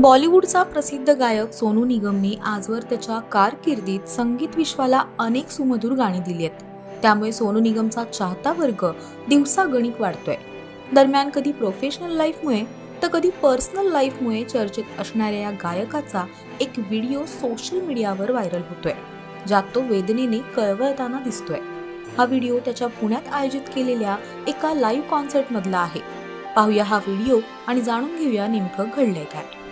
बॉलिवूडचा प्रसिद्ध गायक सोनू निगमने आजवर त्याच्या कारकिर्दीत संगीत विश्वाला अनेक सुमधुर गाणी दिली आहेत. त्यामुळे सोनू निगमचा चाहता वर्ग दिवसागणिक वाढतोय. दरम्यान कधी प्रोफेशनल लाईफमुळे तर कधी पर्सनल लाईफमुळे चर्चेत असणाऱ्या या गायकाचा एक व्हिडिओ सोशल मीडियावर व्हायरल होतोय ज्यात तो वेदनेने कळवळताना दिसतोय. हा व्हिडिओ त्याच्या पुण्यात आयोजित केलेल्या एका लाईव्ह कॉन्सर्टमधला आहे. पाहूया हा व्हिडिओ आणि जाणून घेऊया नेमकं घडलंय काय.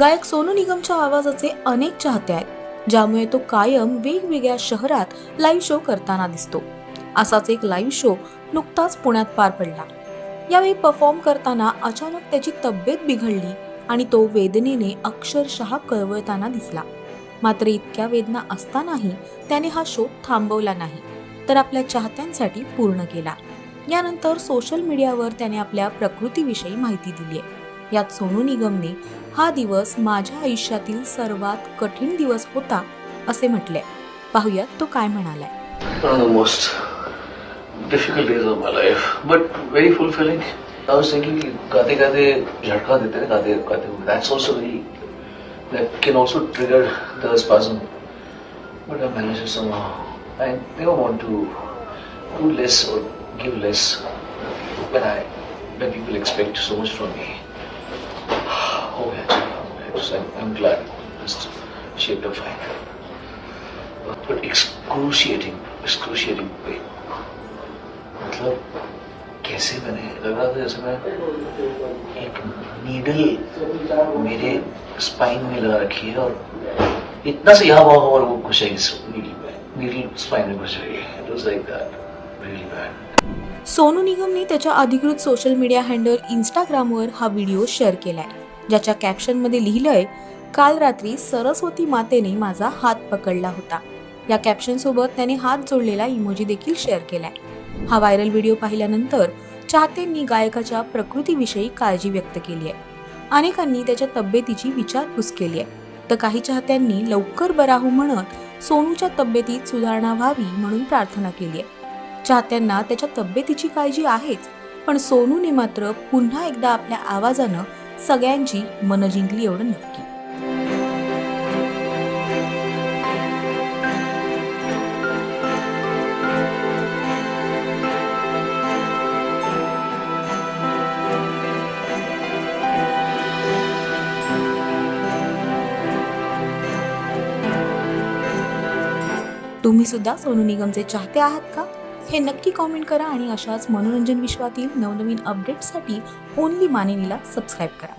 गायक सोनू निगमच्या आवाजाचे अनेक चाहते आहेत ज्यामुळे तो कायम वेगवेगळ्या शहरात लाईव्ह शो करताना दिसतो. असाच एक लाईव्ह शो नुकताच पुण्यात पार पडला. यावेळी परफॉर्म करताना अचानक त्याची तब्येत बिघडली आणि तो वेदनेने अक्षरशः कळवळताना दिसला. मात्र इतक्या वेदना असतानाही त्याने हा शो थांबवला नाही तर आपल्या चाहत्यांसाठी पूर्ण केला. यानंतर सोशल मीडियावर त्याने आपल्या प्रकृतीविषयी माहिती दिली आहे यात सोनू निगमने हा दिवस माझ्या आयुष्यातील सर्वात कठीण दिवस होता असे म्हटले. पाहूयात तो काय म्हणालाय. Difficult days of my life but very fulfilling I was thinking की गाते झटका देते ना गाते गाते. That's also very that can also trigger the spasm but I manage some to less or less I when expect so much from Oh yeah, oh, yeah. I'm, glad it's shaped up fine. but excruciating, excruciating pain. मतलब कैसे मैंने लग रहा था जैसे मैं एक needle मेरे spine में लगा रखी है और इतना से यहाँ वहाँ और वो घुस जाएगी नीडल में। नीडल स्पाइन में घुस जाएगी। It was like that really bad Sonu निगमने त्याच्या अधिकृत सोशल मीडिया हँडल इंस्टाग्रामवर हा व्हिडिओ शेअर केला आहे ज्याच्या कॅप्शनमध्ये लिहिलंय काल रात्री सरस्वती मातेने माझा हात पकडला होता. या कॅप्शनसोबत त्याने हात जोडलेला इमोजी देखील शेअर केलाय. हा व्हायरल व्हिडिओ पाहिल्यानंतर चाहत्यांनी गायकाच्या प्रकृतीविषयी काळजी व्यक्त केली आहे. अनेकांनी त्याच्या तब्येतीची विचारपूस केली आहे. तर काही चाहत्यांनी लवकर बरा हो म्हणत सोनूच्या तब्येतीत सुधारणा व्हावी म्हणून प्रार्थना केली आहे. चाहत्यांना त्याच्या तब्येतीची काळजी आहेच पण सोनूने मात्र पुन्हा एकदा आपल्या आवाजानं सगळ्यांची मन जिंकली एवढं नक्की. तुम्ही सुद्धा सोनू निगमचे चाहते आहात का? हे नक्की कॉमेंट करा आणि अशाच मनोरंजन विश्वातील नवनवीन अपडेट्ससाठी ओनली मानिनीला सबस्क्राईब करा.